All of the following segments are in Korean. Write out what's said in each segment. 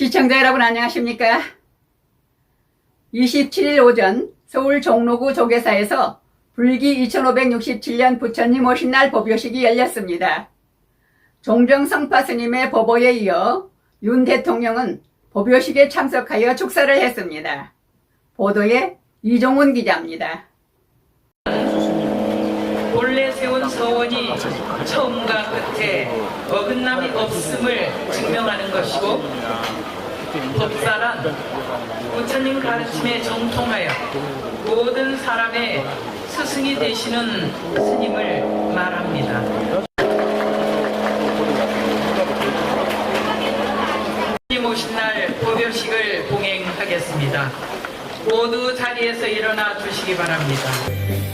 시청자 여러분 안녕하십니까? 27일 오전 서울 종로구 조계사에서 불기 2567년 부처님 오신 날 법요식이 열렸습니다. 종정성파 스님의 법보에 이어 윤 대통령은 법요식에 참석하여 축사를 했습니다. 보도에 이종훈 기자입니다. 본래 세운 서원이 처음과 끝에 어긋남이 없음을 증명하는 것이고 법사란 부처님 가르침에 정통하여 모든 사람의 스승이 되시는 스님을 말합니다. 스님 오신 날 법요식을 봉행하겠습니다. 모두 자리에서 일어나 주시기 바랍니다.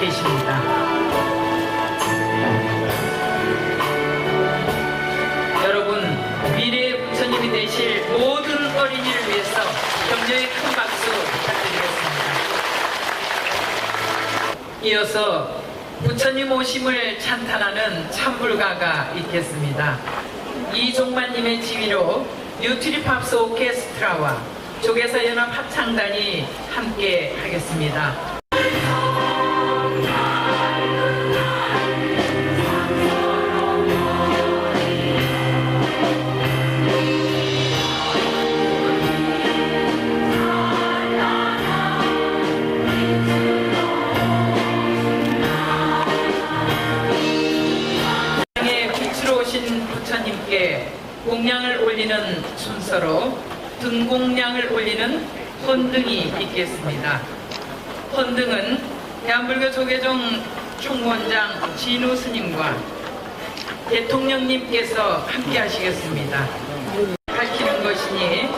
계십니다. 여러분, 미래의 부처님이 되실 모든 어린이를 위해서 격려의 큰 박수 부탁드리겠습니다. 이어서 부처님 오심을 찬탄하는 찬불가가 있겠습니다. 이종만님의 지휘로 뉴트리팝스 오케스트라와 조계사 연합 합창단이 함께 하겠습니다. 올리는 순서로 등공양을 올리는 헌등이 있겠습니다. 헌등은 대한불교 조계종 총무원장 진우 스님과 대통령님께서 함께 하시겠습니다. 밝히는 것이니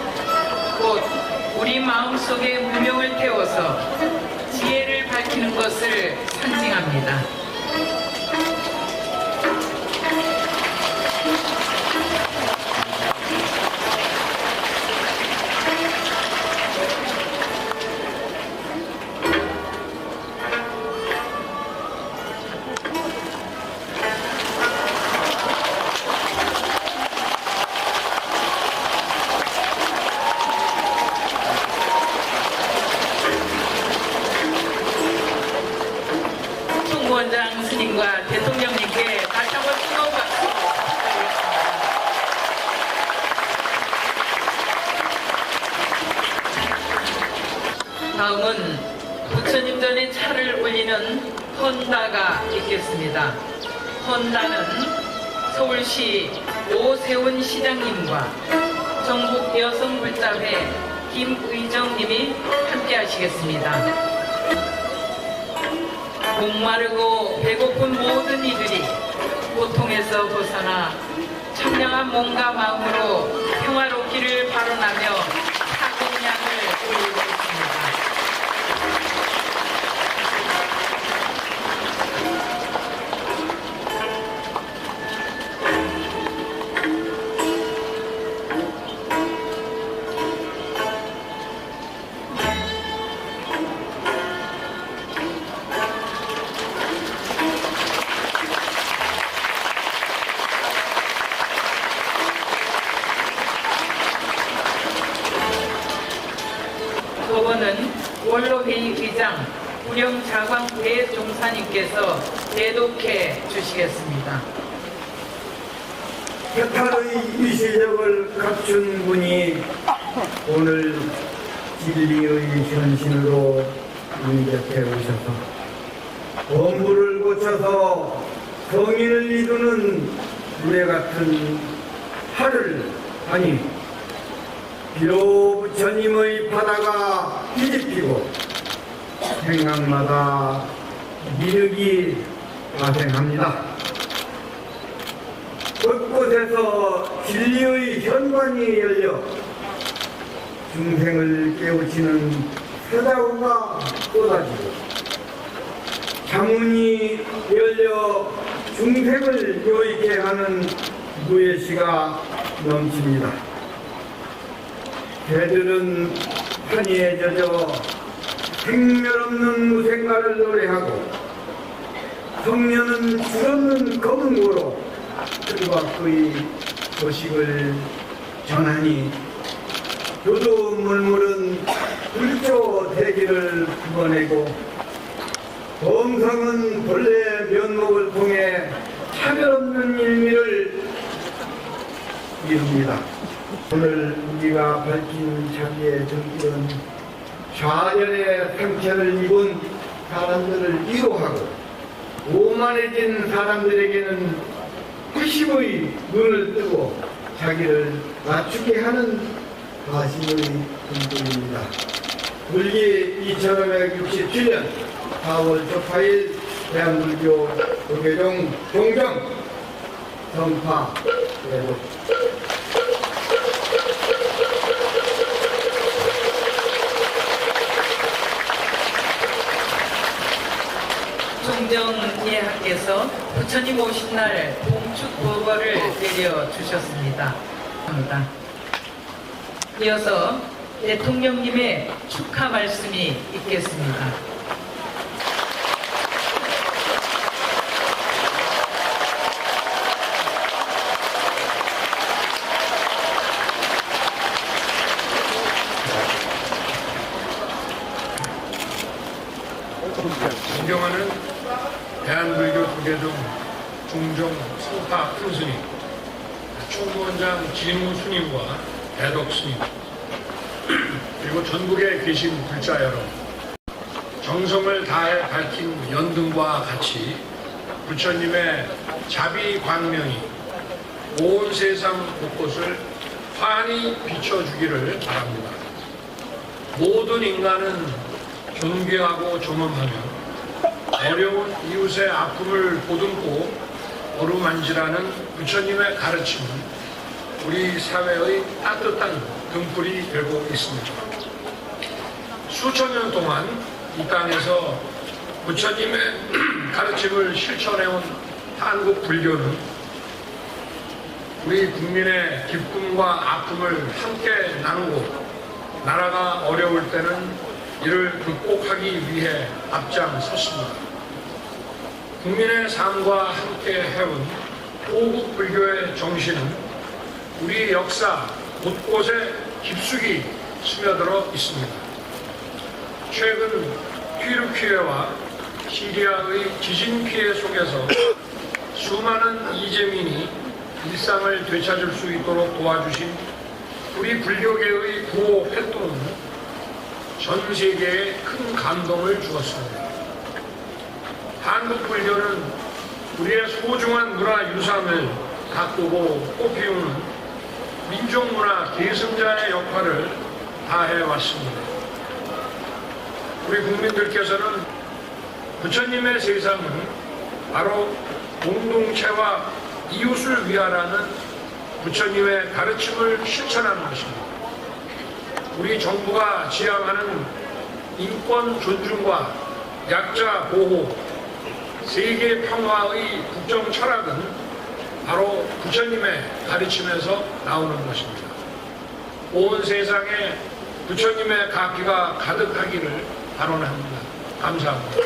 곧 우리 마음속에 무명을 태워서 지혜를 밝히는 것을 상징합니다. 헌다가 있겠습니다. 헌다는 서울시 오세훈 시장님과 전국 여성불자회 김의정님이 함께 하시겠습니다. 목마르고 배고픈 모든 이들이 고통에서 벗어나 청량한 몸과 마음으로 평화롭기를 바라나며 대의장 우령자광 대종사님께서 대독해 주시겠습니다. 해탈의 위세력을 갖춘 분이 오늘 진리의 현신으로 우리 곁에 오셔서 범부를 고쳐서 성인을 이루는 우리 같은 하를 아니 비로 부처님의 바다가 뒤집히고 생각마다 미륵이 발생합니다. 곳곳에서 진리의 현관이 열려 중생을 깨우치는 사자우가 쏟아지고 자문이 열려 중생을 요익해 하는 무예시가 넘칩니다. 개들은 환희에 젖어 생멸 없는 무생가를 노래하고 성녀는 줄없는 검은고로 뜻밖의 소식을 전하니 저도 물물은 불조 대기를 구원내고 범성은 본래 면목을 통해 차별 없는 일미를 이룹니다. 오늘 우리가 밝힌 자기의 정길은 좌절의 상처를 입은 사람들을 위로하고 오만해진 사람들에게는 회심의 눈을 뜨고 자기를 낮추게 하는 가심의 근본입니다. 불기 2567년 4월 18일 대한불교 도계종 종정 선파 대독 종정 예하께서 부처님 오신 날 봉축 보고를 내려 주셨습니다. 합니다. 이어서 대통령님의 축하 말씀이 있겠습니다. 존경하는 대한불교 도계종 중종 성파 큰 스님, 총무원장 진무 스님과 대덕 스님, 그리고 전국에 계신 불자 여러분, 정성을 다해 밝힌 연등과 같이 부처님의 자비 광명이 온 세상 곳곳을 환히 비춰주기를 바랍니다. 모든 인간은 존귀하고 존엄하며 어려운 이웃의 아픔을 보듬고 어루만지라는 부처님의 가르침은 우리 사회의 따뜻한 등불이 되고 있습니다. 수천 년 동안 이 땅에서 부처님의 가르침을 실천해온 한국 불교는 우리 국민의 기쁨과 아픔을 함께 나누고 나라가 어려울 때는 이를 극복하기 위해 앞장섰습니다. 국민의 삶과 함께 해온 호국 불교의 정신은 우리 역사 곳곳에 깊숙이 스며들어 있습니다. 최근 튀르키예와 시리아의 지진 피해 속에서 수많은 이재민이 일상을 되찾을 수 있도록 도와주신 우리 불교계의 구호 활동은 전 세계에 큰 감동을 주었습니다. 한국 불교는 우리의 소중한 문화 유산을 가꾸고 꽃피우는 민족 문화 계승자의 역할을 다해 왔습니다. 우리 국민들께서는 부처님의 세상은 바로 공동체와 이웃을 위하라는 부처님의 가르침을 실천하는 것입니다. 우리 정부가 지향하는 인권 존중과 약자 보호, 세계 평화의 국정 철학은 바로 부처님의 가르침에서 나오는 것입니다. 온 세상에 부처님의 가기가 가득하기를 발언합니다. 감사합니다.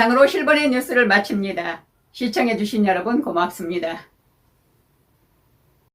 이상으로 실버의 뉴스를 마칩니다. 시청해주신 여러분 고맙습니다.